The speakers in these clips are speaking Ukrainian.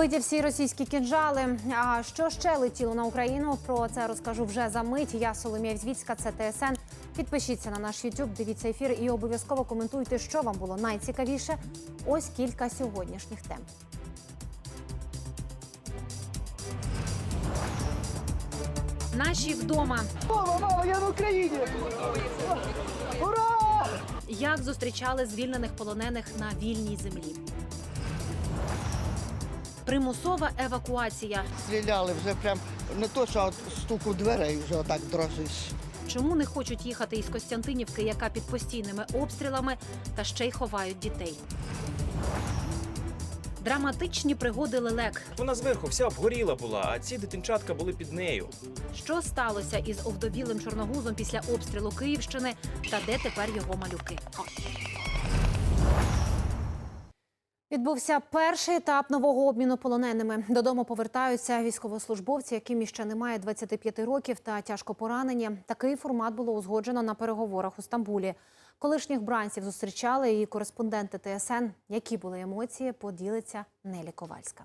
Збиті всі російські кінжали. А що ще летіло на Україну? Про це розкажу вже за мить. Я Соломія Взвіцька, це ТСН. Підпишіться на наш YouTube, дивіться ефір і обов'язково коментуйте, що вам було найцікавіше. Ось кілька сьогоднішніх тем. Наші вдома. Мама, мама, я в Україні! Ура! Як зустрічали звільнених полонених на вільній землі? Примусова евакуація. Стріляли вже прям не то, що от стук дверей вже отак дрожиш. Чому не хочуть їхати із Костянтинівки, яка під постійними обстрілами, та ще й ховають дітей? Драматичні пригоди лелек. Вона зверху вся обгоріла була, а ці дитинчатка були під нею. Що сталося із овдовілим чорногузом після обстрілу Київщини та де тепер його малюки? Відбувся перший етап нового обміну полоненими. Додому повертаються військовослужбовці, яким іще немає 25 років та тяжко поранені. Такий формат було узгоджено на переговорах у Стамбулі. Колишніх бранців зустрічали і кореспонденти ТСН. Які були емоції, поділиться Нелі Ковальська.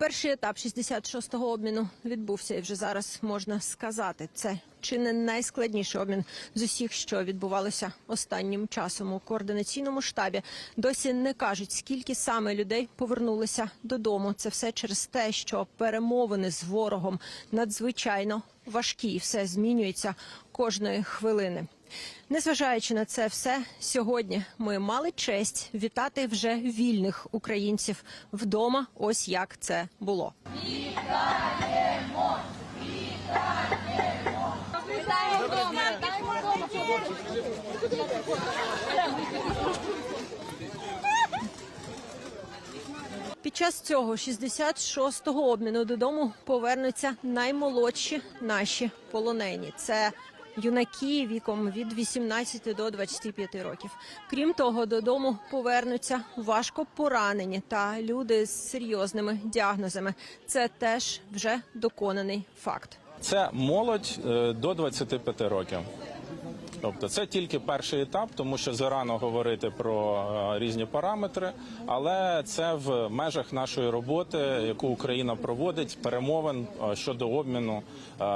Перший етап 66-го обміну відбувся, і вже зараз можна сказати, це чи не найскладніший обмін з усіх, що відбувалося останнім часом у координаційному штабі. Досі не кажуть, скільки саме людей повернулися додому. Це все через те, що перемовини з ворогом надзвичайно важкі, і все змінюється кожної хвилини. Незважаючи на це все, сьогодні ми мали честь вітати вже вільних українців вдома. Ось як це було. Під час цього 66-го обміну додому повернуться наймолодші наші полонені. Це юнаки віком від 18 до 25 років. Крім того, додому повернуться важко поранені та люди з серйозними діагнозами. Це теж вже доконаний факт. Це молодь е, до 25 років. Тобто це тільки перший етап, тому що зарано говорити про е, різні параметри, але це в межах нашої роботи, яку Україна проводить, перемовин е, щодо обміну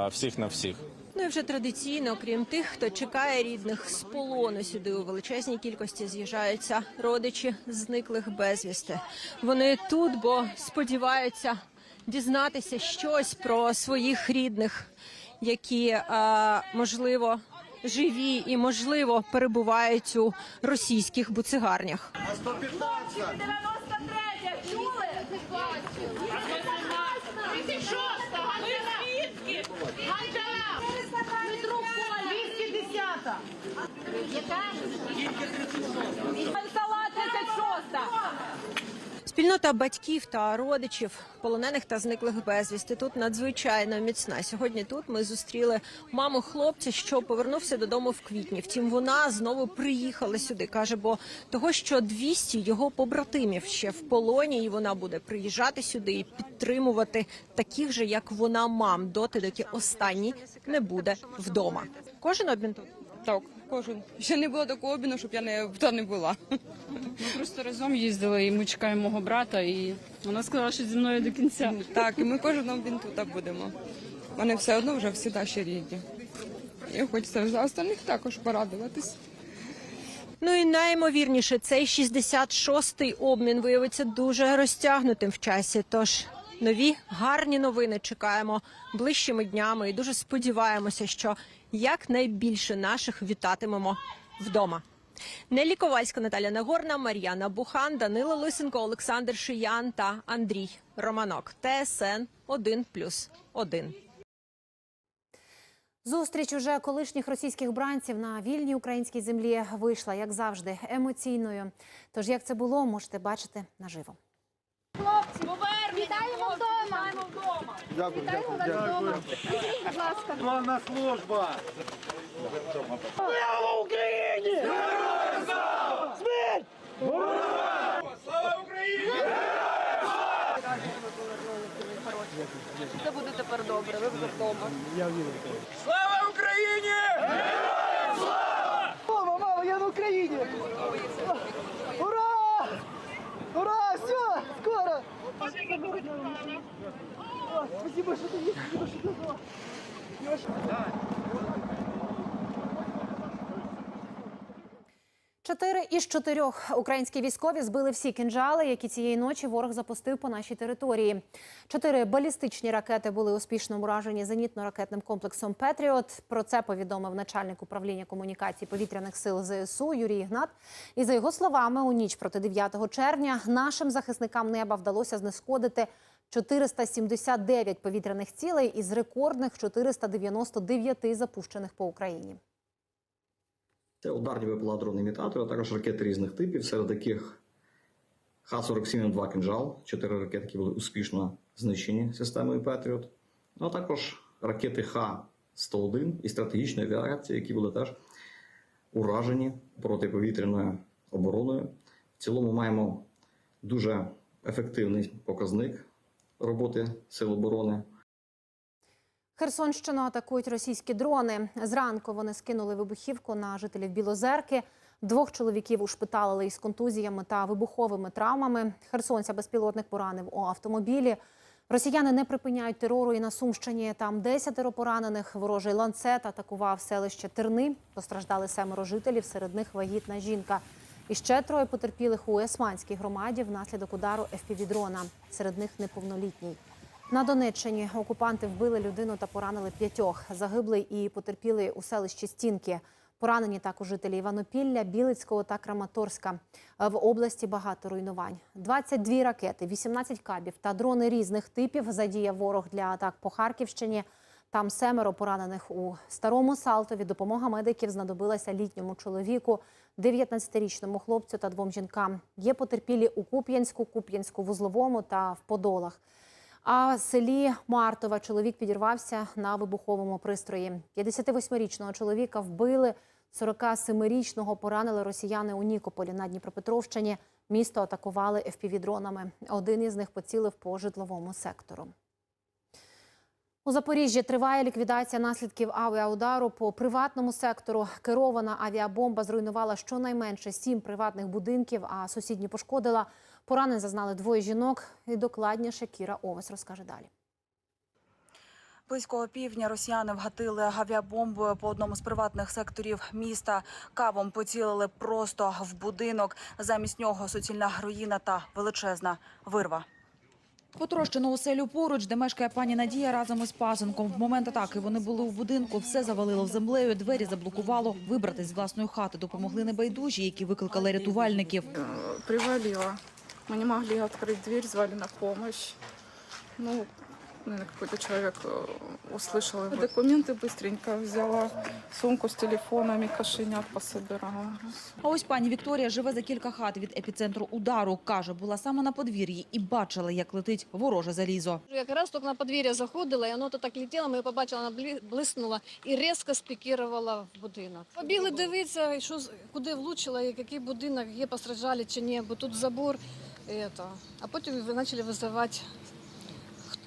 всіх на всіх. Ну і вже традиційно, крім тих, хто чекає рідних з полону сюди у величезній кількості з'їжджаються родичі зниклих безвісти. Вони тут, бо сподіваються дізнатися щось про своїх рідних, які е, можливо живі і можливо перебувають у російських буцигарнях. 93 чули? Яка? Сала 36 Спільнота батьків та родичів полонених та зниклих безвісти тут надзвичайно міцна. Сьогодні тут ми зустріли маму хлопця, що повернувся додому в квітні. Втім, вона знову приїхала сюди. каже, бо того, що 200 його побратимів ще в полоні, і вона буде приїжджати сюди і підтримувати таких же, як вона, мам, доти, доки останній не буде вдома. Кожен обмін тут. Так, кожен. Ще не було такого обміну, щоб я не там не була. Ми просто разом їздили, і ми чекаємо мого брата, і вона сказала, що зі мною до кінця. Так, і ми кожен обмін тут будемо. Вони все одно вже всі наші рідні. І хочеться за остальних також порадуватись. Ну і найімовірніше, цей 66-й обмін виявиться дуже розтягнутим в часі. Тож нові гарні новини чекаємо ближчими днями і дуже сподіваємося, що якнайбільше наших вітатимемо вдома. Нелі Ковальська, Наталя Нагорна, Мар'яна Бухан, Данило Лисенко, Олександр Шиян та Андрій Романок. ТСН 1+,1. Зустріч уже колишніх російських бранців на вільній українській землі вийшла, як завжди, емоційною. Тож, як це було, можете бачити наживо. Вітаємо вдома. Дякую, дякую, дякую. Будь ласка. Славна служба! Слава Україні! Смерть! Це буде тепер добре. Ви вже вдома. Мама, мама, я в Україні! Ура! Ура! Все! скоро! Чотири із чотирьох українські військові збили всі кинджали, які цієї ночі ворог запустив по нашій території. Чотири балістичні ракети були успішно уражені зенітно-ракетним комплексом Петріот. Про це повідомив начальник управління комунікацій повітряних сил ЗСУ Юрій Ігнат. І за його словами, у ніч проти 9 червня нашим захисникам неба вдалося знешкодити 479 повітряних цілей із рекордних 499 запущених по Україні. Це ударні БПЛА імітатори, а також ракети різних типів, серед яких Х-47М2 «Кинжал», чотири ракети, які були успішно знищені системою Петріот, ну, а також ракети Х-101 і стратегічної авіації, які були теж уражені протиповітряною обороною. В цілому маємо дуже ефективний показник роботи Сил оборони. Херсонщину атакують російські дрони. Зранку вони скинули вибухівку на жителів Білозерки. Двох чоловіків ушпиталили із контузіями та вибуховими травмами. Херсонця безпілотник поранив у автомобілі. Росіяни не припиняють терору і на Сумщині. Там десятеро поранених. Ворожий ланцет атакував селище Терни. Постраждали семеро жителів, серед них вагітна жінка. І ще троє потерпілих у Есманській громаді внаслідок удару ФПВ-дрона. Серед них неповнолітній. На Донеччині окупанти вбили людину та поранили п'ятьох. Загиблий і потерпіли у селищі Стінки. Поранені також жителі Іванопілля, Білицького та Краматорська. В області багато руйнувань. 22 ракети, 18 кабів та дрони різних типів задіяв ворог для атак по Харківщині. Там семеро поранених у старому Салтові. Допомога медиків знадобилася літньому чоловіку, 19-річному хлопцю та двом жінкам. Є потерпілі у Куп'янську, Куп'янську, Вузловому та в Подолах. А в селі Мартова чоловік підірвався на вибуховому пристрої. 58-річного чоловіка вбили, 47-річного поранили росіяни у Нікополі на Дніпропетровщині. Місто атакували FPV-дронами. Один із них поцілив по житловому сектору. У Запоріжжі триває ліквідація наслідків авіаудару по приватному сектору. Керована авіабомба зруйнувала щонайменше сім приватних будинків, а сусідні пошкодила. Поранень зазнали двоє жінок. І докладніше Кіра Овес розкаже далі. Близько півдня росіяни вгатили авіабомбою по одному з приватних секторів міста. Кавом поцілили просто в будинок. Замість нього суцільна руїна та величезна вирва. Потрощену оселю поруч, де мешкає пані Надія разом із пасенком. В момент атаки вони були у будинку, все завалило землею, двері заблокувало. Вибрати з власної хати допомогли небайдужі, які викликали рятувальників. Привалило. Мы не могли открыть дверь, звали на помощь. Ну, наверное, какой-то человек э, услышал его. Документы быстренько взяла, сумку с телефонами, кошенят пособирала. А ось пані Вікторія живе за кілька хат від епіцентру удару. Каже, була саме на подвір'ї і бачила, як летить вороже залізо. Якраз тільки на подвір'я заходила, і воно то так летіло, ми побачили, вона блі- блиснула і різко спікірувала в будинок. Побігли дивитися, що, з- куди влучила, і який будинок, є постраждали чи ні, бо тут забор. І это. А потім ви почали визивати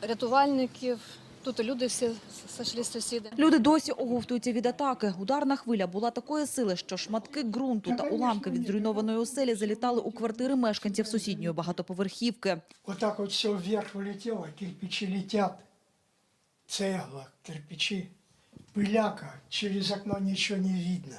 рятувальників. Тут і люди всі сошли сусіди. Люди досі оговтуються від атаки. Ударна хвиля була такої сили, що шматки ґрунту та уламки від зруйнованої оселі залітали у квартири мешканців сусідньої багатоповерхівки. Вот так вот все вверх улетело, кирпичи летят, цегла, кирпичи, пыляка, через окно ничего не видно.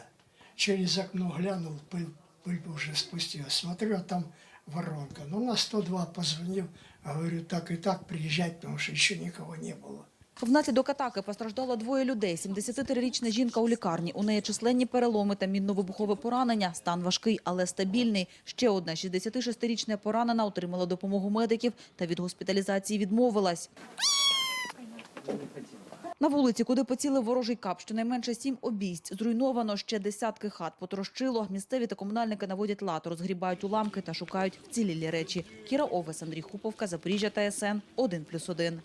Через окно глянул, пыль, пыль уже спустилась. Смотрю, а там воронка. Ну, на 102 позвонил, говорю, так и так, приезжать, потому что еще никого не было. Внаслідок атаки постраждало двоє людей. 73-річна жінка у лікарні. У неї численні переломи та мінно-вибухове поранення. Стан важкий, але стабільний. Ще одна 66-річна поранена отримала допомогу медиків та від госпіталізації відмовилась. На вулиці, куди поцілив ворожий кап, щонайменше сім обійсть. Зруйновано ще десятки хат. Потрощило. Місцеві та комунальники наводять лад, розгрібають уламки та шукають вцілілі речі. Кіра Овес, Андрій Хуповка, Запоріжжя та СН 1+,1.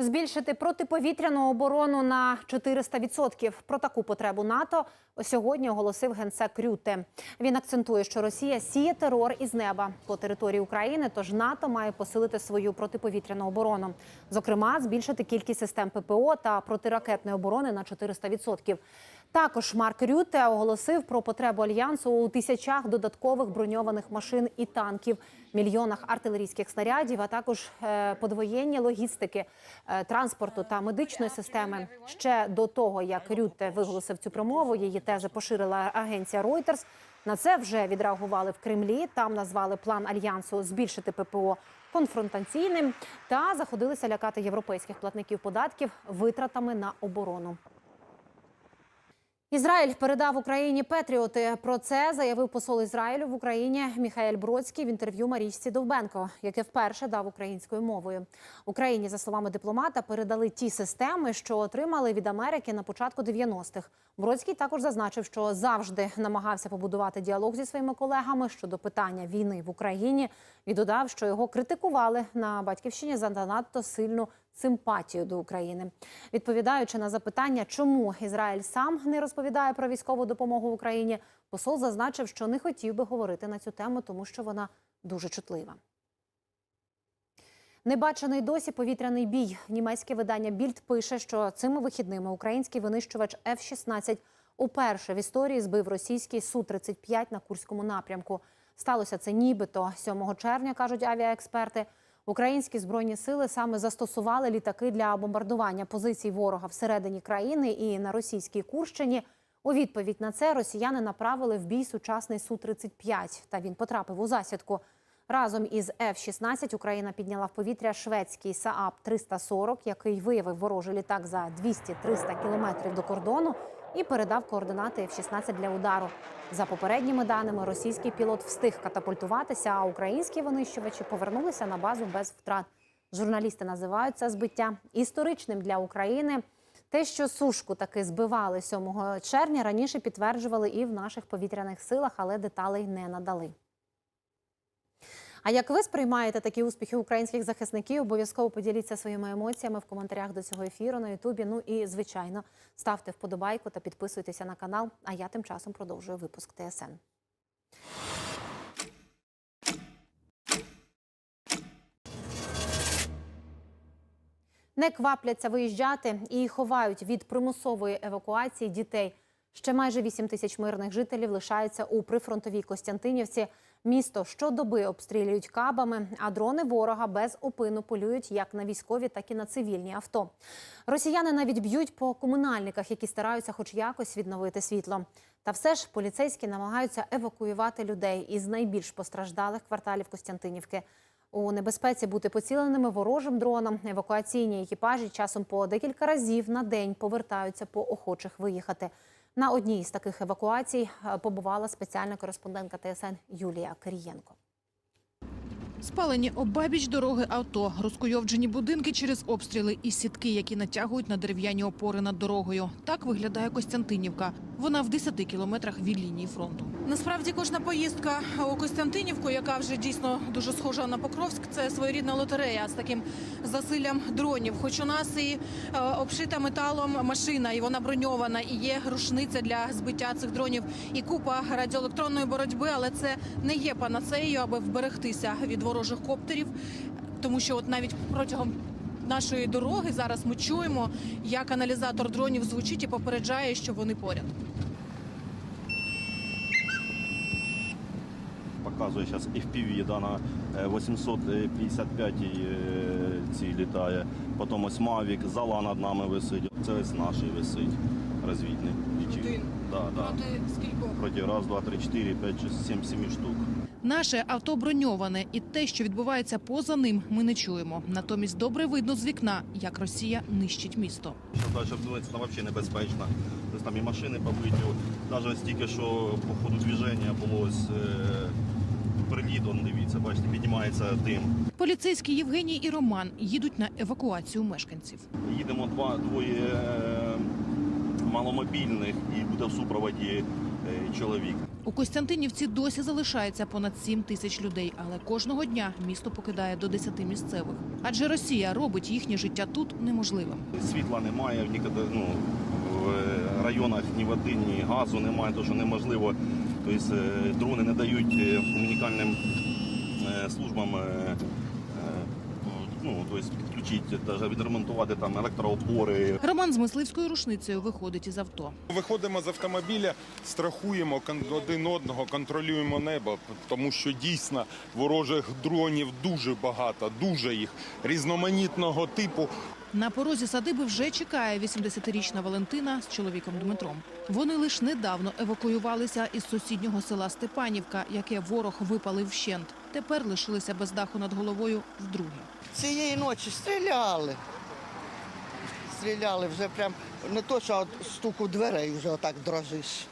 Збільшити протиповітряну оборону на 400%. Про таку потребу НАТО сьогодні оголосив генсек Рюте. Він акцентує, що Росія сіє терор із неба по території України, тож НАТО має посилити свою протиповітряну оборону. Зокрема, збільшити кількість систем ППО та протиракетної оборони на 400%. Також Марк Рютте оголосив про потребу альянсу у тисячах додаткових броньованих машин і танків, мільйонах артилерійських снарядів, а також е, подвоєння логістики, транспорту та медичної системи. Ще до того, як Рютте виголосив цю промову, її тези поширила агенція Reuters. На це вже відреагували в Кремлі. Там назвали план альянсу збільшити ППО конфронтаційним та заходилися лякати європейських платників податків витратами на оборону. Ізраїль передав Україні Петріоти. Про це заявив посол Ізраїлю в Україні Міхаель Бродський в інтерв'ю Марічці Довбенко, яке вперше дав українською мовою. Україні, за словами дипломата, передали ті системи, що отримали від Америки на початку 90-х. Бродський також зазначив, що завжди намагався побудувати діалог зі своїми колегами щодо питання війни в Україні. І додав, що його критикували на батьківщині за занадто сильну симпатію до України. Відповідаючи на запитання, чому Ізраїль сам не розповідає про військову допомогу Україні, посол зазначив, що не хотів би говорити на цю тему, тому що вона дуже чутлива. Небачений досі повітряний бій. Німецьке видання Більд пише, що цими вихідними український винищувач F-16 уперше в історії збив російський Су-35 на Курському напрямку. Сталося це нібито 7 червня, кажуть авіаексперти. Українські збройні сили саме застосували літаки для бомбардування позицій ворога всередині країни і на російській Курщині. У відповідь на це росіяни направили в бій сучасний Су-35, та він потрапив у засідку. Разом із F-16 Україна підняла в повітря шведський Saab 340, який виявив ворожий літак за 200-300 кілометрів до кордону і передав координати F-16 для удару. За попередніми даними, російський пілот встиг катапультуватися, а українські винищувачі повернулися на базу без втрат. Журналісти називають це збиття історичним для України. Те, що сушку таки збивали 7 червня, раніше підтверджували і в наших повітряних силах, але деталей не надали. А як ви сприймаєте такі успіхи українських захисників? Обов'язково поділіться своїми емоціями в коментарях до цього ефіру на Ютубі. Ну і звичайно, ставте вподобайку та підписуйтеся на канал. А я тим часом продовжую випуск ТСН. Не квапляться виїжджати і ховають від примусової евакуації дітей. Ще майже 8 тисяч мирних жителів лишаються у прифронтовій Костянтинівці. Місто щодоби обстрілюють кабами, а дрони ворога без опину полюють як на військові, так і на цивільні авто. Росіяни навіть б'ють по комунальниках, які стараються хоч якось відновити світло. Та все ж поліцейські намагаються евакуювати людей із найбільш постраждалих кварталів Костянтинівки. У небезпеці бути поціленими ворожим дроном. Евакуаційні екіпажі часом по декілька разів на день повертаються по охочих виїхати. На одній з таких евакуацій е, побувала спеціальна кореспондентка ТСН Юлія Кирієнко. Спалені обабіч дороги авто, розкуйовджені будинки через обстріли і сітки, які натягують на дерев'яні опори над дорогою. Так виглядає Костянтинівка. Вона в 10 кілометрах від лінії фронту. Насправді кожна поїздка у Костянтинівку, яка вже дійсно дуже схожа на Покровськ, це своєрідна лотерея з таким засиллям дронів. Хоч у нас і е, обшита металом машина, і вона броньована, і є рушниця для збиття цих дронів, і купа радіоелектронної боротьби, але це не є панацеєю, аби вберегтися від ворожих коптерів, тому що от навіть протягом нашої дороги зараз ми чуємо, як аналізатор дронів звучить і попереджає, що вони поряд. Показує зараз FPV, да, на е, 855 е, ці літає. Потім ось Mavic, зала над нами висить. Це ось наш висить розвідний. Один? Да, да. Проти скількох? Проти раз, два, три, чотири, п'ять, шість, сім, сімі штук. Наше авто броньоване, і те, що відбувається поза ним, ми не чуємо. Натомість добре видно з вікна, як Росія нищить місто. Далі дивитися, там взагалі небезпечно. Тобто там і машини побиті. Навіть ось тільки що по ходу движення було е, приліт, он, дивіться, бачите, піднімається дим. Поліцейські Євгеній і Роман їдуть на евакуацію мешканців. Їдемо два двоє е, маломобільних і буде в супроводі е, чоловік. У Костянтинівці досі залишається понад 7 тисяч людей, але кожного дня місто покидає до 10 місцевих. Адже Росія робить їхнє життя тут неможливим. Світла немає в ніколи, ну, в е, районах ні води, ні газу немає, тому що неможливо. Тобто е, дрони не дають е, комунікальним службам ну, тобто підключити, даже відремонтувати там електроопори, Роман з мисливською рушницею виходить із авто. Виходимо з автомобіля, страхуємо один одного, контролюємо небо, тому що дійсно ворожих дронів дуже багато, дуже їх різноманітного типу. На порозі садиби вже чекає 80-річна Валентина з чоловіком Дмитром. Вони лише недавно евакуювалися із сусіднього села Степанівка, яке ворог випалив вщент. Тепер лишилися без даху над головою вдруге. Цієї ночі стріляли. Стріляли вже прям не то, що от стук у дверей вже отак дрожиш.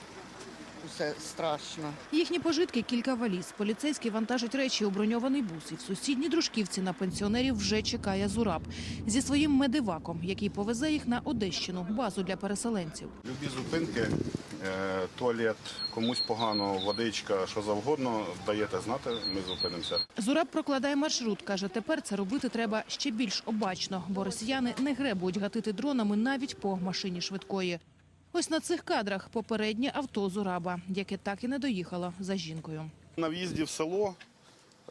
Все страшно. Їхні пожитки кілька валіз. Поліцейські вантажать речі у броньований бус. І в сусідній дружківці на пенсіонерів вже чекає Зураб зі своїм медиваком, який повезе їх на Одещину, базу для переселенців. Любі зупинки, е, туалет, комусь погано, водичка, що завгодно, даєте знати, ми зупинимося. Зураб прокладає маршрут. Каже, тепер це робити треба ще більш обачно, бо росіяни не гребують гатити дронами навіть по машині швидкої. Ось на цих кадрах попереднє авто Зураба, яке так і не доїхало за жінкою. На в'їзді в село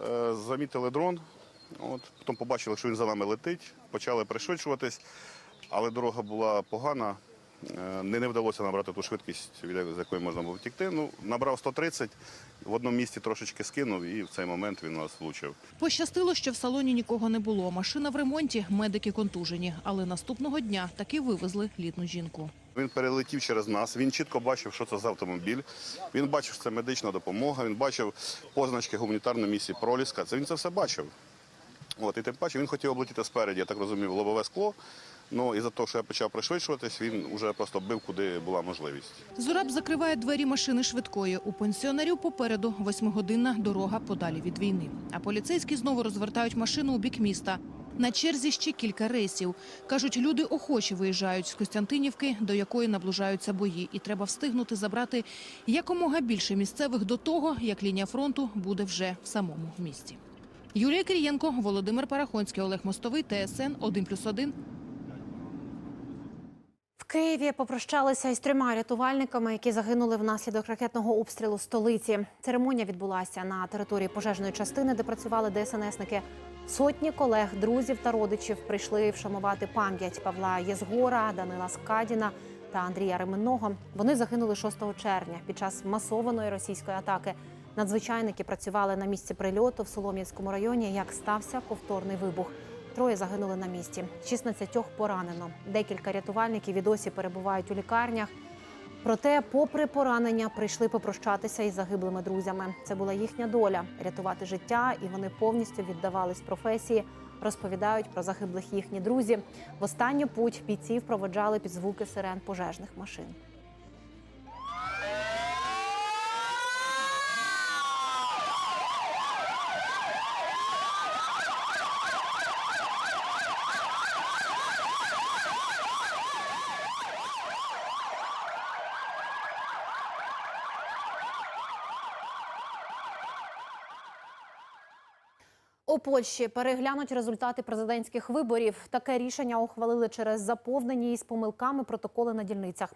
е, замітили дрон, от, потім побачили, що він за нами летить, почали пришвидшуватись, але дорога була погана. Е, Не, не вдалося набрати ту швидкість, від з якої можна було втікти. Ну, набрав 130, в одному місці трошечки скинув і в цей момент він нас влучив. Пощастило, що в салоні нікого не було. Машина в ремонті, медики контужені. Але наступного дня таки вивезли літну жінку. Він перелетів через нас. Він чітко бачив, що це за автомобіль. Він бачив, що це медична допомога. Він бачив позначки гуманітарної місії Проліска. Це він це все бачив. От і тим паче він хотів облетіти спереді, я так розумів, лобове скло. Ну і за те, що я почав пришвидшуватись, він вже просто бив, куди була можливість. Зураб закриває двері машини швидкої. У пенсіонерів попереду восьмигодинна дорога подалі від війни. А поліцейські знову розвертають машину у бік міста. На черзі ще кілька рейсів. Кажуть, люди охоче виїжджають з Костянтинівки, до якої наближаються бої. І треба встигнути забрати якомога більше місцевих до того, як лінія фронту буде вже в самому місті. Юлія Кирієнко, Володимир Парахонський, Олег Мостовий, ТСН 1+,1. Києві попрощалися із трьома рятувальниками, які загинули внаслідок ракетного обстрілу столиці. Церемонія відбулася на території пожежної частини, де працювали ДСНСники. Сотні колег, друзів та родичів прийшли вшанувати пам'ять Павла Єзгора, Данила Скадіна та Андрія Ременного. Вони загинули 6 червня під час масованої російської атаки. Надзвичайники працювали на місці прильоту в Солом'янському районі. Як стався повторний вибух. Троє загинули на місці, 16 поранено. Декілька рятувальників і досі перебувають у лікарнях. Проте, попри поранення, прийшли попрощатися із загиблими друзями. Це була їхня доля рятувати життя, і вони повністю віддавались професії. Розповідають про загиблих їхні друзі. В останню путь бійців проводжали під звуки сирен пожежних машин. У Польщі переглянуть результати президентських виборів. Таке рішення ухвалили через заповнені із помилками протоколи на дільницях.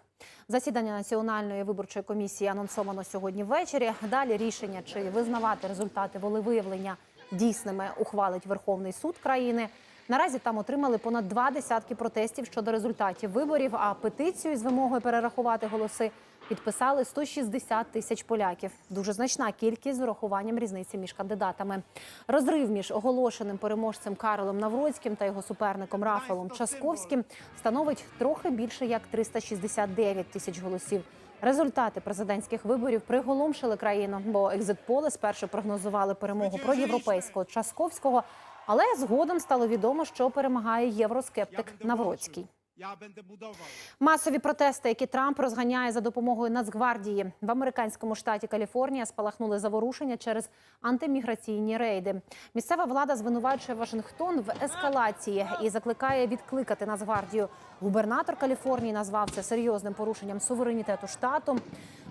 Засідання національної виборчої комісії анонсовано сьогодні ввечері. Далі рішення, чи визнавати результати волевиявлення дійсними, ухвалить Верховний суд країни. Наразі там отримали понад два десятки протестів щодо результатів виборів. А петицію з вимогою перерахувати голоси підписали 160 тисяч поляків. Дуже значна кількість з урахуванням різниці між кандидатами. Розрив між оголошеним переможцем Карлом Навроцьким та його суперником Рафалом Часковським становить трохи більше як 369 тисяч голосів. Результати президентських виборів приголомшили країну, бо екзитполи спершу прогнозували перемогу проєвропейського Часковського, але згодом стало відомо, що перемагає євроскептик Навроцький. Масові протести, які Трамп розганяє за допомогою Нацгвардії в американському штаті Каліфорнія, спалахнули заворушення через антиміграційні рейди. Місцева влада звинувачує Вашингтон в ескалації і закликає відкликати Нацгвардію. Губернатор Каліфорнії назвав це серйозним порушенням суверенітету штату.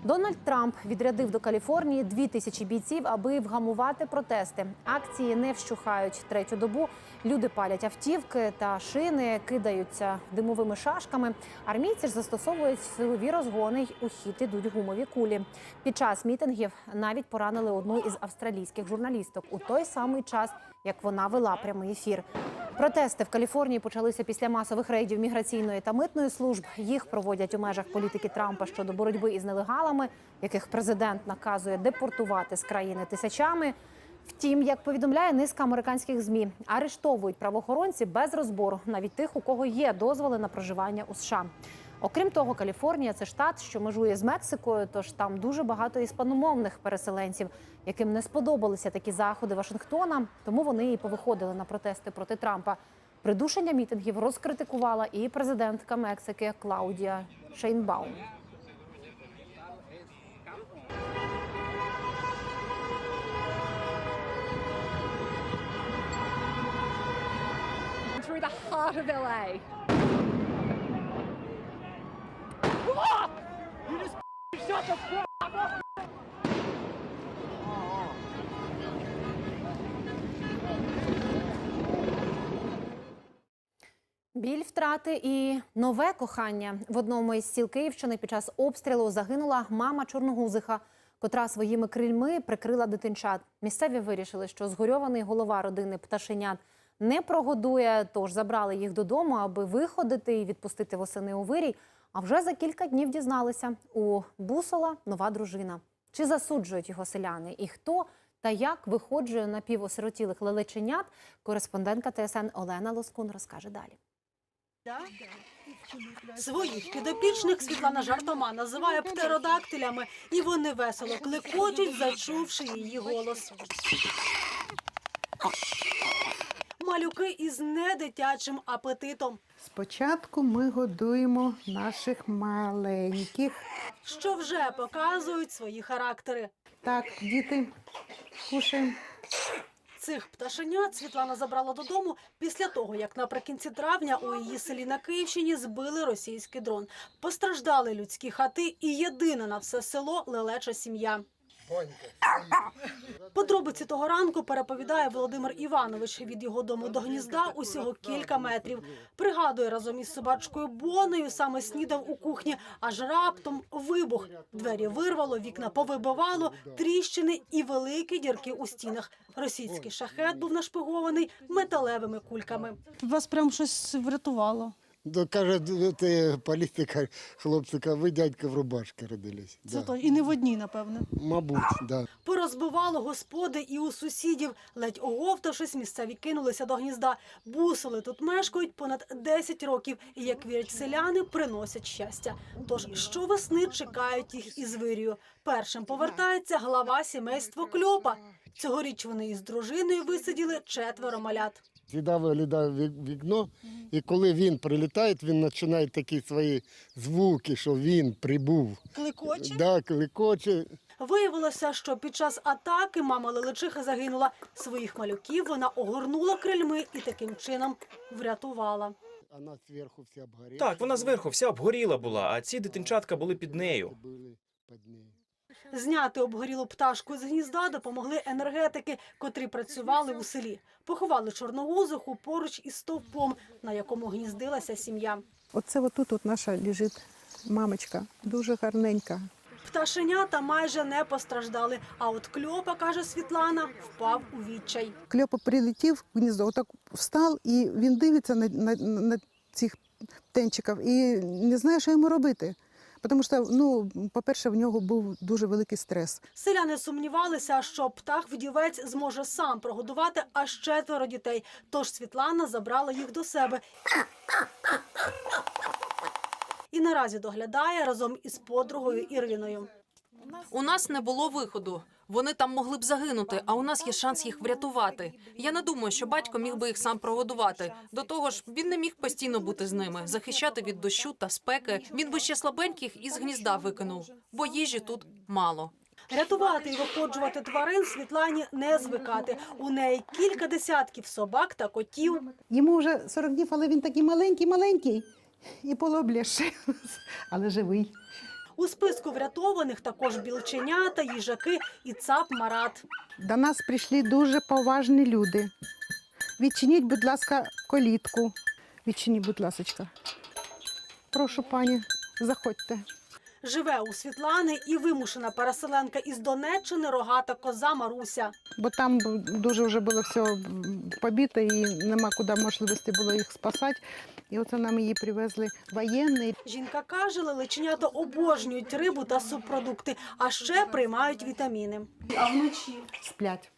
Дональд Трамп відрядив до Каліфорнії дві тисячі бійців, аби вгамувати протести. Акції не вщухають третю добу. Люди палять автівки та шини, кидаються димовими шашками. Армійці ж застосовують силові розгони й у хід ідуть гумові кулі. Під час мітингів навіть поранили одну із австралійських журналісток у той самий час, як вона вела прямий ефір. Протести в Каліфорнії почалися після масових рейдів міграційної та митної служб. Їх проводять у межах політики Трампа щодо боротьби із нелегалами, яких президент наказує депортувати з країни тисячами. Втім, як повідомляє низка американських змі, арештовують правоохоронці без розбору, навіть тих, у кого є дозволи на проживання у США. Окрім того, Каліфорнія це штат, що межує з Мексикою, тож там дуже багато іспаномовних переселенців, яким не сподобалися такі заходи Вашингтона, тому вони і повиходили на протести проти Трампа. Придушення мітингів розкритикувала і президентка Мексики Клаудія Шейнбаум. the heart of LA. You just shut the fuck up. Біль втрати і нове кохання в одному із сіл Київщини під час обстрілу загинула мама чорногузиха, котра своїми крильми прикрила дитинчат. Місцеві вирішили, що згорьований голова родини пташенят не прогодує, тож забрали їх додому, аби виходити і відпустити восени у вирій. А вже за кілька днів дізналися у Бусола нова дружина. Чи засуджують його селяни? І хто та як виходжує напівосиротілих лелеченят? Кореспондентка ТСН Олена Лоскун розкаже далі. Своїх підопічних Світлана жартома називає птеродактилями, і вони весело клекочуть, зачувши її голос. Малюки із недитячим апетитом, Спочатку ми годуємо наших маленьких. що вже показують свої характери. Так, діти, кушаємо. Цих пташенят Світлана забрала додому після того, як наприкінці травня у її селі на Київщині збили російський дрон. Постраждали людські хати, і єдина на все село лелеча сім'я. Подробиці того ранку переповідає Володимир Іванович. Від його дому до гнізда усього кілька метрів. Пригадує разом із собачкою Бонею, саме снідав у кухні, аж раптом вибух. Двері вирвало, вікна повибивало, тріщини і великі дірки у стінах. Російський шахет був нашпигований металевими кульками. Вас прям щось врятувало. Да, каже, ти політика, хлопці, каже, ви дядька в рубашці родились. Це Да. то і не в одній, напевне. Мабуть, да. Порозбивало господи і у сусідів. Ледь оговтавшись, місцеві кинулися до гнізда. Бусили тут мешкають понад 10 років і, як вірять селяни, приносять щастя. Тож щовесни чекають їх із вирію. Першим повертається глава сімейства Кльопа. Цьогоріч вони із дружиною висиділи четверо малят. Сюди виглядає ві- вікно, і коли він прилітає, він починає такі свої звуки, що він прибув. Кликоче? Да, кликоче. Виявилося, що під час атаки мама Лелечиха загинула. Своїх малюків вона огорнула крильми і таким чином врятувала. Вона зверху вся обгоріла. Так, вона зверху вся обгоріла була, а ці дитинчатка були під нею. Зняти обгорілу пташку з гнізда допомогли енергетики, котрі працювали у селі. Поховали чорногузиху поруч із стовпом, на якому гніздилася сім'я. Оце отут от наша лежить мамочка, дуже гарненька. Пташенята майже не постраждали. А от кльопа, каже Світлана, впав у відчай. Кльопа прилетів в гніздо, отак встав, і він дивиться на, на, на цих птенчиків і не знає, що йому робити. Тому що, ну, по-перше, в нього був дуже великий стрес. Селяни сумнівалися, що птах-вдівець зможе сам прогодувати аж четверо дітей. Тож Світлана забрала їх до себе. І наразі доглядає разом із подругою Іриною. У нас не було виходу. Вони там могли б загинути, а у нас є шанс їх врятувати. Я не думаю, що батько міг би їх сам прогодувати. До того ж, він не міг постійно бути з ними, захищати від дощу та спеки. Він би ще слабеньких із гнізда викинув, бо їжі тут мало. Рятувати і виходжувати тварин Світлані не звикати. У неї кілька десятків собак та котів. Йому вже 40 днів, але він такий маленький-маленький і полобліший, але живий. У списку врятованих також білченята, їжаки і цап Марат. До нас прийшли дуже поважні люди. Відчиніть, будь ласка, колітку. Відчиніть, будь ласка. Прошу, пані, заходьте. Живе у Світлани і вимушена переселенка із Донеччини рогата коза Маруся. Бо там дуже вже було все побито і нема куди можливості було їх спасати. І оце нам її привезли воєнні. Жінка каже, лелеченята обожнюють рибу та субпродукти, а ще приймають вітаміни. А вночі Сплять.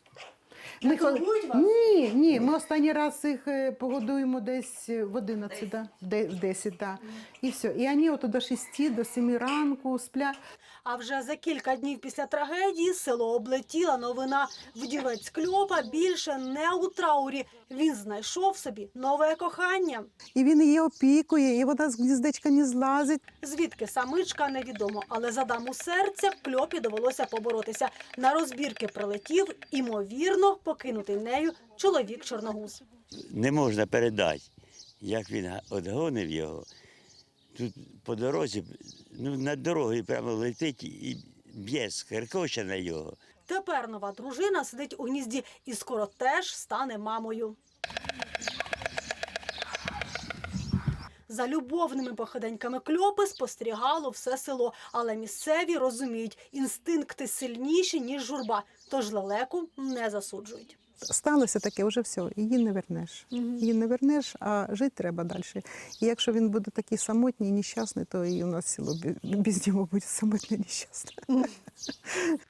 Коли- турбують вас? Ні, ні. Ми останній раз їх е, погодуємо десь в 11, да? де- в 10, да. і все. І вони от до 6, до 7 ранку сплять. А вже за кілька днів після трагедії село облетіла новина. Вдівець Кльопа більше не у траурі. Він знайшов собі нове кохання. І він її опікує, і вона з гніздечка не злазить. Звідки самичка невідомо, але за даму серця кльопі довелося поборотися. На розбірки прилетів, імовірно, покинутий нею чоловік чорногуз. не можна передати, як він одгонив його. Тут по дорозі, ну, над дорогою прямо летить і б'є скеркоче на його. Тепер нова дружина сидить у гнізді і скоро теж стане мамою. За любовними походеньками кльопи спостерігало все село, але місцеві розуміють, інстинкти сильніші, ніж журба, тож лелеку не засуджують. Сталося таке, вже все, її не вернеш. Її не вернеш, а жити треба далі. І якщо він буде такий самотній і нещасний, то і у нас село бі- без нього буде самотнє і нещасне.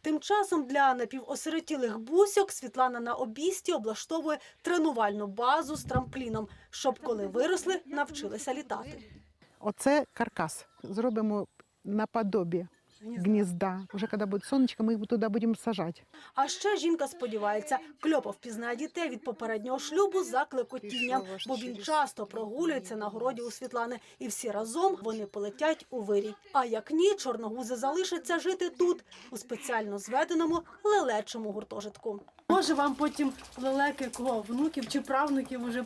Тим часом для напівосиротілих бусьок Світлана на обісті облаштовує тренувальну базу з трампліном, щоб коли виросли, навчилися літати. Оце каркас. Зробимо наподобі гнізда. Уже коли буде сонечко, ми їх туди будемо сажати. А ще жінка сподівається, Кльопа впізнає дітей від попереднього шлюбу за клекотінням, бо він часто прогулюється на городі у Світлани, і всі разом вони полетять у вирій. А як ні, чорногузи залишаться жити тут, у спеціально зведеному лелечому гуртожитку. Може, вам потім лелеки кого внуків чи правнуків уже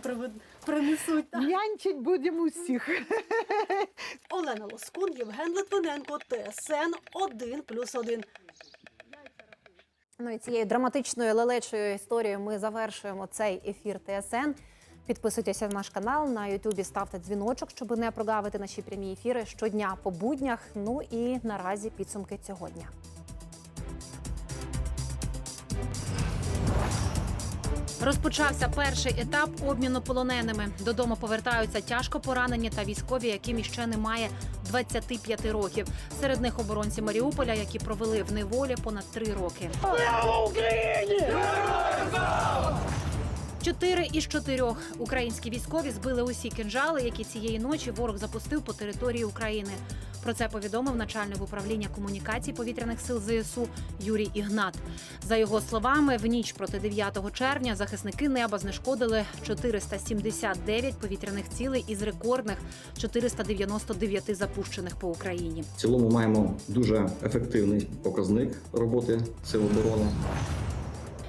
принесуть. Нянчить будемо усіх. Олена Лоскун, Євген Литвиненко, ТСН 1+,1. Ну і цією драматичною лелечою історією ми завершуємо цей ефір ТСН. Підписуйтеся на наш канал на Ютубі, ставте дзвіночок, щоб не прогавити наші прямі ефіри щодня по буднях. Ну і наразі підсумки цього дня. Розпочався перший етап обміну полоненими. Додому повертаються тяжко поранені та військові, яким іще немає 25 років. Серед них оборонці Маріуполя, які провели в неволі понад три роки. Чотири із чотирьох українські військові збили усі кинжали, які цієї ночі ворог запустив по території України. Про це повідомив начальник управління комунікацій повітряних сил ЗСУ Юрій Ігнат. За його словами, в ніч проти 9 червня захисники неба знешкодили 479 повітряних цілей із рекордних 499 запущених по Україні. В цілому маємо дуже ефективний показник роботи Сил оборони.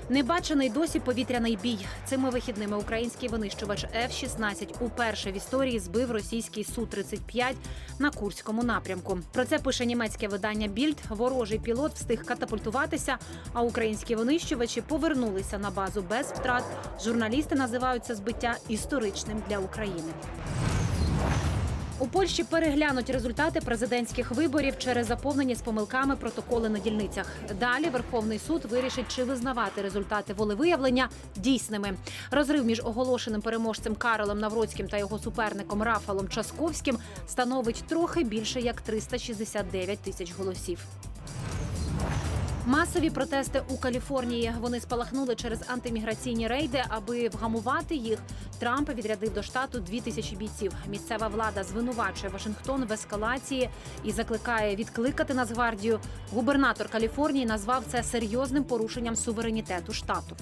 Небачений досі повітряний бій. Цими вихідними український винищувач F-16 уперше в історії збив російський Су-35 на Курському напрямку. Про це пише німецьке видання Більд. Ворожий пілот встиг катапультуватися, а українські винищувачі повернулися на базу без втрат. Журналісти називають це збиття історичним для України. У Польщі переглянуть результати президентських виборів через заповнені з помилками протоколи на дільницях. Далі Верховний суд вирішить, чи визнавати результати волевиявлення дійсними. Розрив між оголошеним переможцем Каролем Навроцьким та його суперником Рафалом Часковським становить трохи більше як 369 тисяч голосів. Масові протести у Каліфорнії. Вони спалахнули через антиміграційні рейди. Аби вгамувати їх, Трамп відрядив до штату дві тисячі бійців. Місцева влада звинувачує Вашингтон в ескалації і закликає відкликати Нацгвардію. Губернатор Каліфорнії назвав це серйозним порушенням суверенітету штату.